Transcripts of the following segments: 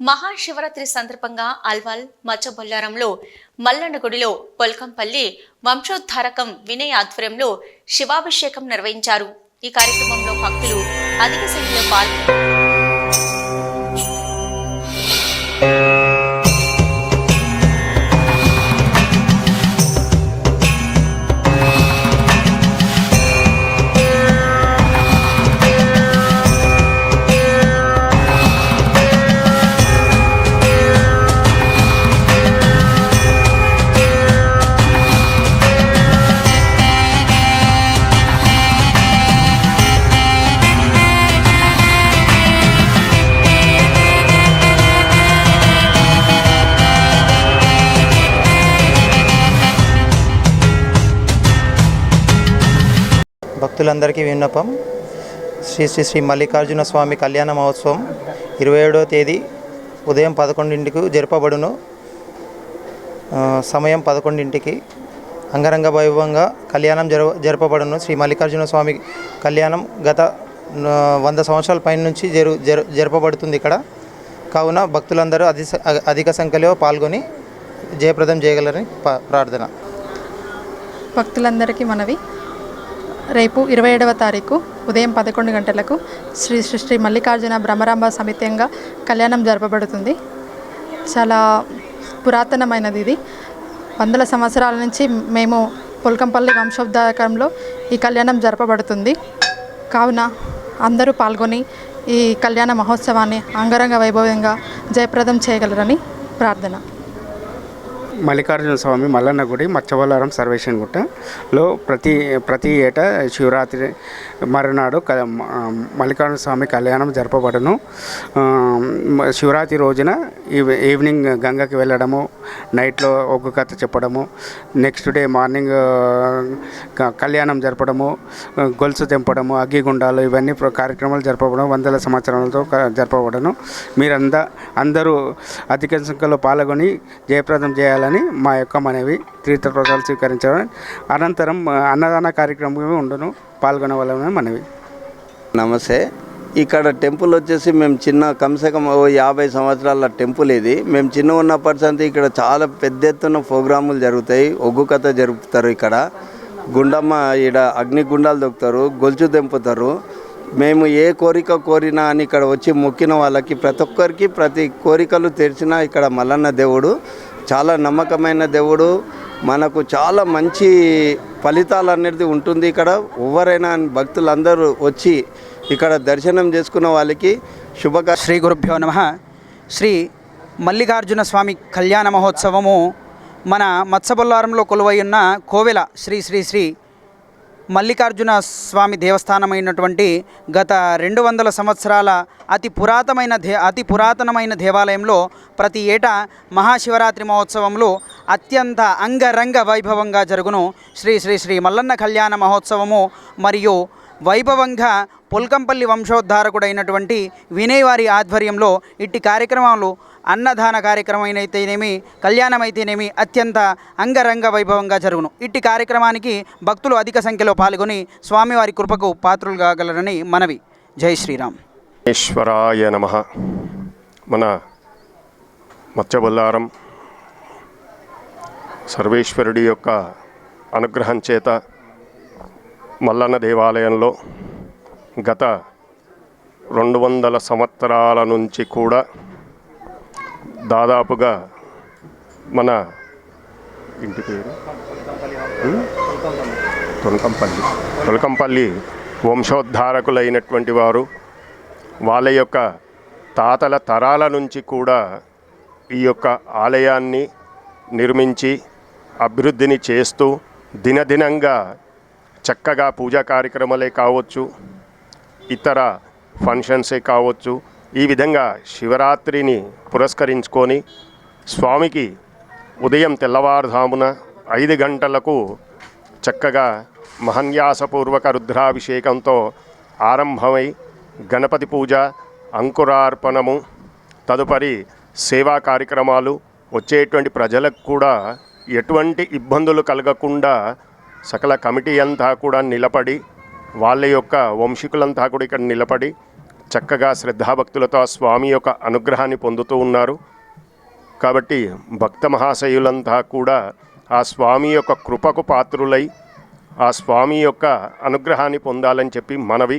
మహాశివరాత్రి సందర్భంగా అల్వాల్ మచ్చబొల్లారంలో మల్లన్న గుడిలో పొల్కంపల్లి వంశోద్ధారకం వినయ్ ఆధ్వర్యంలో శివాభిషేకం నిర్వహించారు. ఈ కార్యక్రమంలో భక్తులు అధిక సంఖ్యలో పాల్గొన్నారు భక్తులందరికీ విన్నపం. శ్రీ శ్రీ శ్రీ మల్లికార్జున స్వామి కళ్యాణ మహోత్సవం ఇరవై ఏడవ తేదీ ఉదయం పదకొండింటికి జరపబడును. సమయం పదకొండింటికి. అంగరంగ వైభవంగా కళ్యాణం జర జరపబడును. శ్రీ మల్లికార్జున స్వామి కళ్యాణం గత వంద సంవత్సరాల పైన నుంచి జరు జరు జరపబడుతుంది ఇక్కడ. కావున భక్తులందరూ అధి అధిక సంఖ్యలో పాల్గొని జయప్రదం చేయగలరని ప్రార్థన. భక్తులందరికీ మనవి. రేపు ఇరవై ఏడవ తారీఖు ఉదయం పదకొండు గంటలకు శ్రీ శ్రీ శ్రీ మల్లికార్జున బ్రహ్మరాంబ సమిత్యంగా కళ్యాణం జరపబడుతుంది. చాలా పురాతనమైనది ఇది. వందల సంవత్సరాల నుంచి మేము పుల్కంపల్లి వంశోద్ధారకంలో ఈ కళ్యాణం జరపబడుతుంది. కావున అందరూ పాల్గొని ఈ కళ్యాణ మహోత్సవాన్ని అంగరంగ వైభవంగా జయప్రదం చేయగలరని ప్రార్థన. మల్లికార్జున స్వామి మల్లన్న గుడి మచ్చవలారం సర్వేషన్ గుట్టలో ప్రతి ప్రతి ఏటా శివరాత్రి మరునాడు క- మల్లికార్జున స్వామి కళ్యాణం జరపబడును. శివరాత్రి రోజున ఈవ్- ఈవినింగ్ గంగకి వెళ్ళడము నైట్లో ఒక కథ చెప్పడము నెక్స్ట్ డే మార్నింగ్ కళ్యాణం జరపడము గొలుసు తెంపడము అగ్గిగుండాలు ఇవన్నీ కార్యక్రమాలు జరపడం వందల సంవత్సరాలతో జరపబడను. మీరందా అందరూ అధిక సంఖ్యలో పాల్గొని జయప్రదం చేయాలని మా యొక్క మనవి తీర్థప్రసాదాలు స్వీకరించడం అనంతరం అన్నదాన కార్యక్రమం ఉండను పాల్గొనవాలని మనవి. నమస్తే. ఇక్కడ టెంపుల్ వచ్చేసి మేము చిన్న కమ్సే కమ్ ఓ యాభై సంవత్సరాల టెంపుల్ ఇది. మేము చిన్న ఉన్నప్పటి సంది ఇక్కడ చాలా పెద్ద ఎత్తున ప్రోగ్రాములు జరుగుతాయి. ఒగ్గు కథ జరుపుతారు ఇక్కడ. గుండమ్మ ఈడ అగ్నిగుండాలు దొక్కుతారు గొలుచు తెంపుతారు. మేము ఏ కోరిక కోరినా అని ఇక్కడ వచ్చి మొక్కిన వాళ్ళకి ప్రతి ఒక్కరికి ప్రతి కోరికలు తెరిచిన ఇక్కడ మల్లన్న దేవుడు చాలా నమ్మకమైన దేవుడు. మనకు చాలా మంచి ఫలితాలు అనేది ఉంటుంది ఇక్కడ. ఎవరైనా భక్తులందరూ వచ్చి ఇక్కడ దర్శనం చేసుకున్న వాళ్ళకి శుభక శ్రీ గురుభ్యో నమ. శ్రీ మల్లికార్జున స్వామి కళ్యాణ మహోత్సవము మన మత్స్యబొల్లారంలో కొలువై ఉన్న కోవెల శ్రీ శ్రీ శ్రీ మల్లికార్జున స్వామి దేవస్థానమైనటువంటి గత రెండు వందల సంవత్సరాల అతి పురాతనమైన దే అతి పురాతనమైన దేవాలయంలో ప్రతి ఏటా మహాశివరాత్రి మహోత్సవంలో అత్యంత అంగరంగ వైభవంగా జరుగును. శ్రీ శ్రీ శ్రీ మల్లన్న కళ్యాణ మహోత్సవము మరియు వైభవంగా పొల్కంపల్లి వంశోద్ధారకుడైనటువంటి వినయ్ వారి ఆధ్వర్యంలో ఇట్టి కార్యక్రమాలు అన్నదాన కార్యక్రమం అయితేనేమి కళ్యాణం అయితేనేమి అత్యంత అంగరంగ వైభవంగా జరుగును. ఇట్టి కార్యక్రమానికి భక్తులు అధిక సంఖ్యలో పాల్గొని స్వామివారి కృపకు పాత్రులు కాగలరని మనవి. జై శ్రీరామ్. ఈశ్వరాయ నమ. మన మత్స్యబొల్లారం సర్వేశ్వరుడి యొక్క అనుగ్రహం చేత మల్లన్న దేవాలయంలో గత రెండు వందల సంవత్సరాల నుంచి కూడా దాదాపుగా మన ఇంటి పేరు? తొలకంపల్లి. తొలకంపల్లి వంశోద్ధారకులైనటువంటి వారు వాళ్ళ యొక్క తాతల తరాల నుంచి కూడా ఈ యొక్క ఆలయాన్ని నిర్మించి అభివృద్ధిని చేస్తూ దినదినంగా చక్కగా పూజా కార్యక్రమాలే కావచ్చు ఇతర ఫంక్షన్సే కావచ్చు ఈ విధంగా శివరాత్రిని పురస్కరించుకొని స్వామికి ఉదయం తెల్లవారుధామున ఐదు గంటలకు చక్కగా మహన్యాసపూర్వక రుద్రాభిషేకంతో ఆరంభమై గణపతి పూజ అంకురార్పణము తదుపరి సేవా కార్యక్రమాలు వచ్చేటువంటి ప్రజలకు కూడా ఎటువంటి ఇబ్బందులు కలగకుండా సకల కమిటీ అంతా కూడా నిలబడి వాళ్ళ యొక్క వంశీకులంతా కూడా ఇక్కడ నిలబడి చక్కగా శ్రద్ధాభక్తులతో ఆ స్వామి యొక్క అనుగ్రహాన్ని పొందుతూ ఉన్నారు. కాబట్టి భక్త మహాశయులంతా కూడా ఆ స్వామి యొక్క కృపకు పాత్రులై ఆ స్వామి యొక్క అనుగ్రహాన్ని పొందాలని చెప్పి మనవి.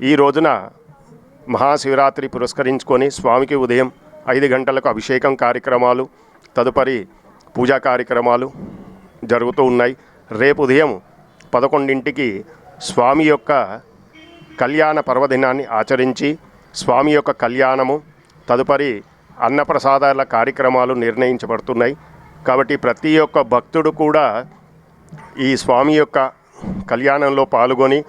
ఈ రోజున మహాశివరాత్రి పురస్కరించుకొని స్వామికి ఉదయం ఐదు గంటలకు అభిషేకం కార్యక్రమాలు తదుపరి పూజా కార్యక్రమాలు జరుగుతూ ఉన్నాయి. రేపు ఉదయం పదకొండింటికి స్వామి యొక్క కళ్యాణ పర్వదినాన్ని ఆచరించి స్వామి యొక్క కళ్యాణము తదుపరి అన్నప్రసాదాల కార్యక్రమాలు నిర్ణయించబడుతున్నాయి. కాబట్టి ప్రతి ఒక్క భక్తుడు కూడా ఈ స్వామి యొక్క కళ్యాణంలో పాల్గొని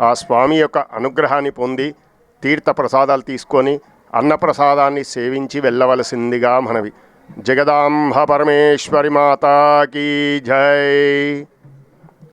ఆ స్వామి యొక్క అనుగ్రహాన్ని పొంది తీర్థ ప్రసాదాలు తీసుకొని అన్నప్రసాదాన్ని సేవించి వెళ్ళవలసిందిగా మనవి. జగదాంబ పరమేశ్వరి మాతాకి జై.